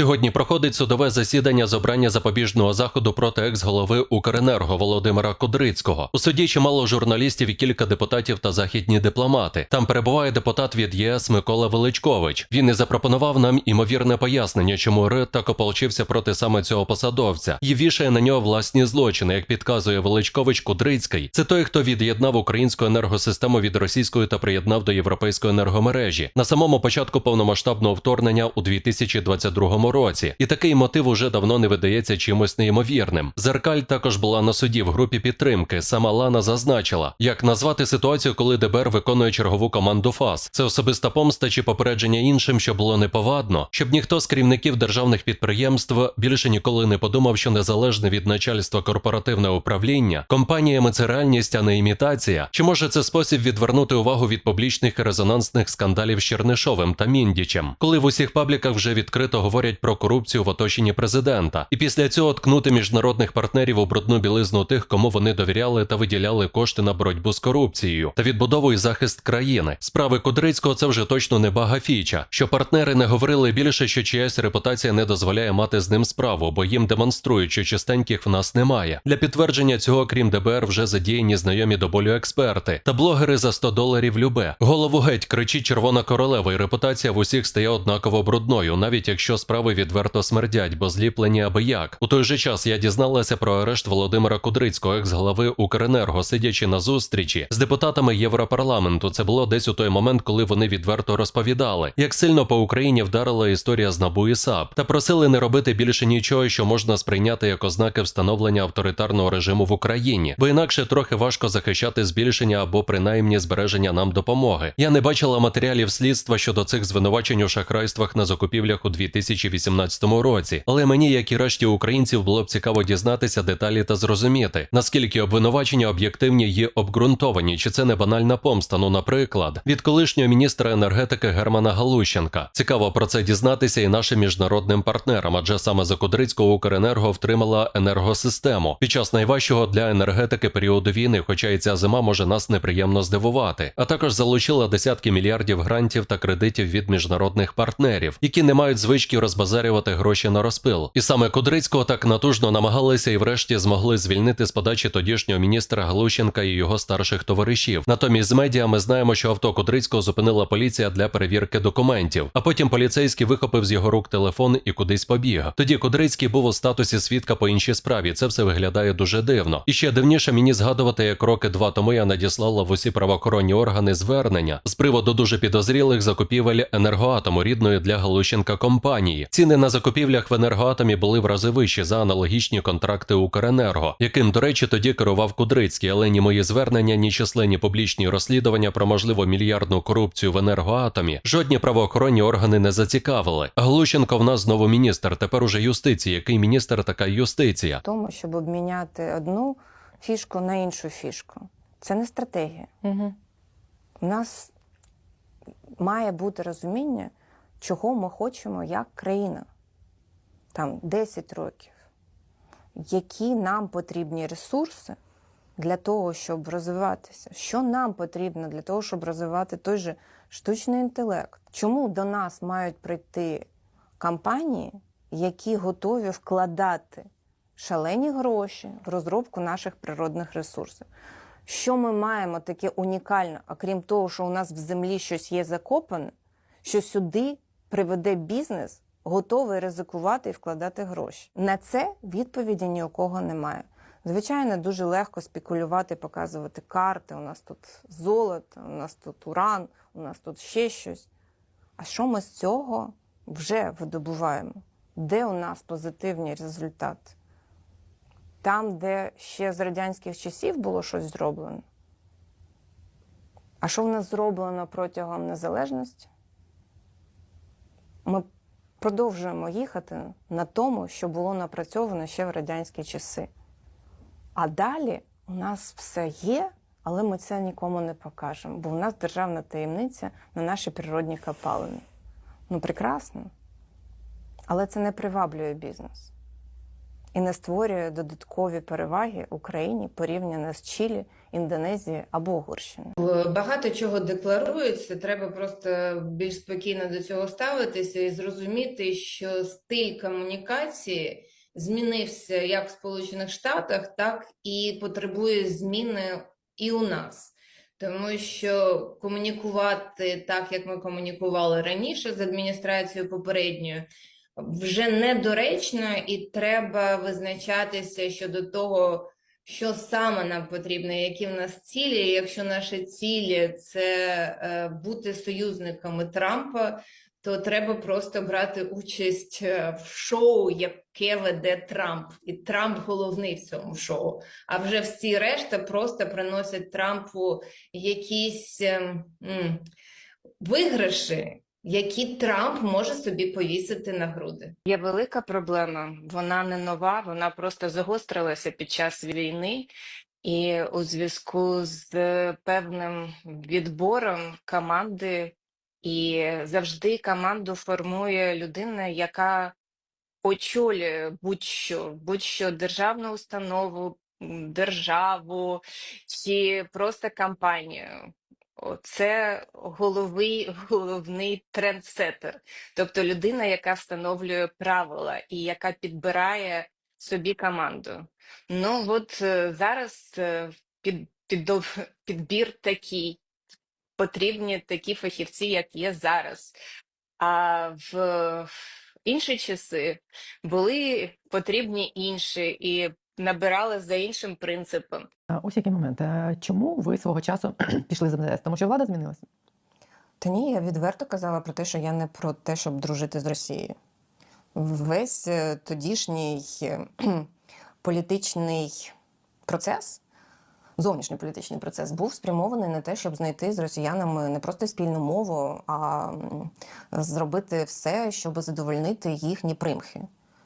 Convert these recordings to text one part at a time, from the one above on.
Сьогодні проходить судове засідання з обрання запобіжного заходу проти екс-голови Укренерго Володимира Кудрицького. У суді чимало журналістів і кілька депутатів та західні дипломати. Там перебуває депутат від ЄС Микола Величкович. Він і запропонував нам імовірне пояснення, чому РИ так ополчився проти саме цього посадовця і вішає на нього власні злочини, як підказує Величкович Кудрицький. Це той, хто від'єднав українську енергосистему від російської та приєднав до європейської енергомережі на самому початку повномасштабного вторгнення у 2022 році. І такий мотив уже давно не видається чимось неймовірним. Зеркаль також була на суді в групі підтримки. Сама Лана зазначила, як назвати ситуацію, коли ДБР виконує чергову команду ФАС. Це особиста помста чи попередження іншим, що було неповадно, щоб ніхто з керівників державних підприємств більше ніколи не подумав, що незалежне від начальства корпоративне управління компаніями це реальність, а не імітація. Чи може це спосіб відвернути увагу від публічних і резонансних скандалів з Чернишовим та Міндічем, коли в усіх пабліках вже відкрито говорять про корупцію в оточенні президента, і після цього ткнути міжнародних партнерів у брудну білизну тих, кому вони довіряли та виділяли кошти на боротьбу з корупцією та відбудову і захист країни. Справи Кудрицького це вже точно не бага фіча, що партнери не говорили більше, що чиясь репутація не дозволяє мати з ним справу, бо їм демонструють, що чистеньких в нас немає. Для підтвердження цього, крім ДБР, вже задіяні знайомі до болю експерти та блогери за 100 доларів любе. Голову геть кричить червона королева, і репутація в усіх стає однаково брудною, навіть якщо справи відверто смердять, бо зліплені аби як. У той же час я дізналася про арешт Володимира Кудрицького, екс-голови Укренерго, сидячи на зустрічі з депутатами Європарламенту. Це було десь у той момент, коли вони відверто розповідали, як сильно по Україні вдарила історія з НАБУ і САП, та просили не робити більше нічого, що можна сприйняти як ознаки встановлення авторитарного режиму в Україні, бо інакше трохи важко захищати збільшення або принаймні збереження нам допомоги. Я не бачила матеріалів слідства щодо цих звинувачень у шахрайствах на закупівлях у 2018 році, але мені, як і решті українців, було б цікаво дізнатися деталі та зрозуміти, наскільки обвинувачення об'єктивні є обґрунтовані, чи це не банальна помста. Ну, наприклад, від колишнього міністра енергетики Германа Галущенка. Цікаво про це дізнатися і нашим міжнародним партнерам, адже саме за Кудрицького Укренерго втримала енергосистему під час найважчого для енергетики періоду війни, хоча і ця зима може нас неприємно здивувати, а також залучила десятки мільярдів грантів та кредитів від міжнародних партнерів, які не мають звички розбазарювати гроші на розпил. І саме Кудрицького так натужно намагалися і врешті змогли звільнити з подачі тодішнього міністра Галущенка і його старших товаришів. Натомість з медіа ми знаємо, що авто Кудрицького зупинила поліція для перевірки документів. А потім поліцейський вихопив з його рук телефон і кудись побіг. Тоді Кудрицький був у статусі свідка по іншій справі. Це все виглядає дуже дивно. І ще дивніше мені згадувати, як роки два тому я надіслала в усі правоохоронні органи звернення з приводу дуже підозрілих закупівель енергоатому рідної для Галущенка компанії. Ціни на закупівлях в енергоатомі були в рази вищі за аналогічні контракти Укренерго, яким, до речі, тоді керував Кудрицький, але ні мої звернення, ні численні публічні розслідування про можливо мільярдну корупцію в енергоатомі жодні правоохоронні органи не зацікавили. Глущенко в нас знову міністр. Тепер уже юстиції. Який міністр, така юстиція. тому, щоб обміняти одну фішку на іншу фішку. Це не стратегія. Угу. У нас має бути розуміння, чого ми хочемо як країна. Там 10 років. Які нам потрібні ресурси для того, щоб розвиватися? Що нам потрібно для того, щоб розвивати той же штучний інтелект? Чому до нас мають прийти компанії, які готові вкладати шалені гроші в розробку наших природних ресурсів? Що ми маємо таке унікальне, окрім того, що у нас в землі щось є закопане, що сюди приведе бізнес, готовий ризикувати і вкладати гроші. На це відповіді ні у кого немає. Звичайно, дуже легко спекулювати, показувати карти. У нас тут золото, у нас тут уран, у нас тут ще щось. А що ми з цього вже видобуваємо? Де у нас позитивні результати? Там, де ще з радянських часів було щось зроблено. А що в нас зроблено протягом незалежності? Ми продовжуємо їхати на тому, що було напрацьовано ще в радянські часи. А далі у нас все є, але ми це нікому не покажемо, бо у нас державна таємниця на наші природні копалини. Ну, прекрасно. Але це не приваблює бізнес. І не створює додаткові переваги Україні порівняно з Чилі, Індонезією або Угорщиною. Багато чого декларується, треба просто більш спокійно до цього ставитися і зрозуміти, що стиль комунікації змінився як в Сполучених Штатах, так і потребує зміни і у нас. Тому що комунікувати так, як ми комунікували раніше з адміністрацією попередньою, вже недоречно, і треба визначатися щодо того, що саме нам потрібно, які в нас цілі. Якщо наші цілі це е, бути союзниками Трампа, то треба просто брати участь е, в шоу, яке веде Трамп, і Трамп головний в цьому шоу. А вже всі решта просто приносять Трампу якісь ем, м, виграші, які Трамп може собі повісити на груди. Є велика проблема, вона не нова, вона просто загострилася під час війни, і у зв'язку з певним відбором команди, і завжди команду формує людина, яка очолює будь-що, будь-що державну установу, державу чи просто компанію. Це головий, головний трендсеттер. Тобто людина, яка встановлює правила і яка підбирає собі команду. Ну от е, зараз е, під, підбір такий, потрібні такі фахівці, як є зараз. А в інші часи були потрібні інші і набирали за іншим принципом. А, Ось який момент. Е, Чому ви свого часу пішли з МЗС? Тому що влада змінилася? Та ні, я відверто казала про те, що я не про те, щоб дружити з Росією. Весь е, тодішній політичний процес, зовнішньополітичний процес, був спрямований на те, щоб знайти з росіянами не просто спільну мову, а зробити все, щоб задовольнити їхні примхи.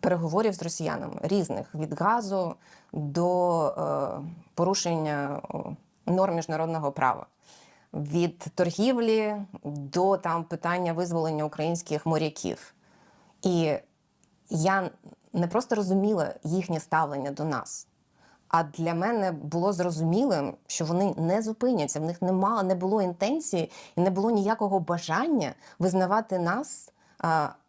переговорів з росіянами різних від газу до е, порушення норм міжнародного права. Від торгівлі до там питання визволення українських моряків. І я не просто розуміла їхнє ставлення до нас. А для мене було зрозумілим, що вони не зупиняться. В них нема, не було інтенції і не було ніякого бажання визнавати нас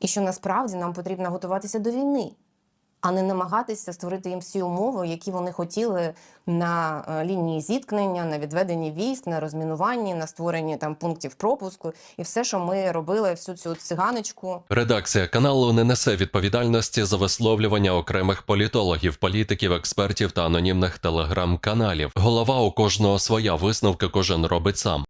і що насправді нам потрібно готуватися до війни, а не намагатися створити їм всі умови, які вони хотіли на е, лінії зіткнення, на відведенні військ, на розмінуванні, на створенні там пунктів пропуску і все, що ми робили, всю цю циганочку. Редакція каналу не несе відповідальності за висловлювання окремих політологів, політиків, експертів та анонімних телеграм-каналів. Голова у кожного своя висновки кожен робить сам.